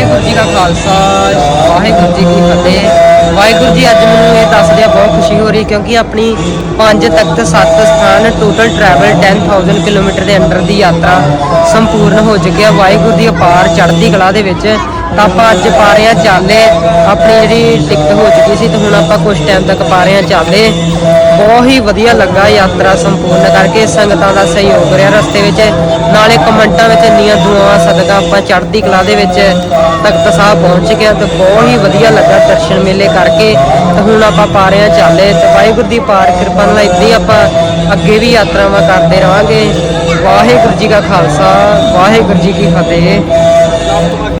ਵਾਹਿਗੁਰੂ ਜੀ ਕਾ ਖਾਲਸਾ, ਵਾਹਿਗੁਰੂ ਜੀ ਕੀ ਫਤਿਹ। ਵਾਹਿਗੁਰੂ ਜੀ, ਅੱਜ ਮੈਨੂੰ ਇਹ ਦੱਸਦਿਆਂ ਬਹੁਤ ਖੁਸ਼ੀ ਹੋ ਰਹੀ ਕਿਉਂਕਿ ਆਪਣੀ 5 ਤਖਤ 7 ਸਥਾਨ ਟੋਟਲ ਟਰੈਵਲ 10000 ਕਿਲੋਮੀਟਰ ਦੇ ਅੰਡਰ ਦੀ ਯਾਤਰਾ ਸੰਪੂਰਨ ਹੋ ਚੁੱਕੀ ਹੈ ਵਾਹਿਗੁਰੂ ਦੀ ਅਪਾਰ ਚੜ੍ਹਦੀ ਕਲਾ ਦੇ ਵਿੱਚ ਤਾਂ ਆਪਾਂ ਅੱਜ ਪਾ ਰਹੇ ਹਾਂ ਚਾਲੇ ਆਪਣੀ ਜਿਹੜੀ ਟਿਕਟ ਹੋ ਚੁੱਕੀ ਸੀ ਤੇ ਹੁਣ ਆਪਾਂ ਕੁਝ ਟਾਈਮ ਤੱਕ ਪਾ ਰਹੇ ਹਾਂ ਚਾਲੇ ਬਹੁਤ ਹੀ ਵਧੀਆ ਲੱਗਾ ਯਾਤਰਾ ਸੰਪੂਰਨ ਕਰਕੇ, ਸੰਗਤਾਂ ਦਾ ਸਹਿਯੋਗ ਰਿਹਾ ਰਸਤੇ ਵਿੱਚ। ਨਾਲੇ ਕਮੈਂਟਾਂ ਵਿੱਚ ਇੰਨੀਆਂ ਦੁਆਵਾਂ ਸਦਕਾ ਆਪਾਂ ਚੜ੍ਹਦੀ ਕਲਾ ਦੇ ਵਿੱਚ ਤਖਤ ਸਾਹਿਬ ਪਹੁੰਚ ਗਏ ਤੇ ਬਹੁਤ ਹੀ ਵਧੀਆ ਲੱਗਾ ਦਰਸ਼ਨ ਮੇਲੇ ਕਰਕੇ। ਤੇ ਹੁਣ ਆਪਾਂ ਪਾ ਰਹੇ ਹਾਂ ਚਾਲੇ ਤੇ ਵਾਹਿਗੁਰੂ ਦੀ ਪਾਰ ਕਿਰਪਾ ਨਾਲ ਇਦਾਂ ਆਪਾਂ ਅੱਗੇ ਵੀ ਯਾਤਰਾਵਾਂ ਕਰਦੇ ਰਹਾਂਗੇ। ਵਾਹਿਗੁਰੂ ਜੀ ਕਾ ਖਾਲਸਾ, ਵਾਹਿਗੁਰੂ ਜੀ ਕੀ ਫਤਿਹ।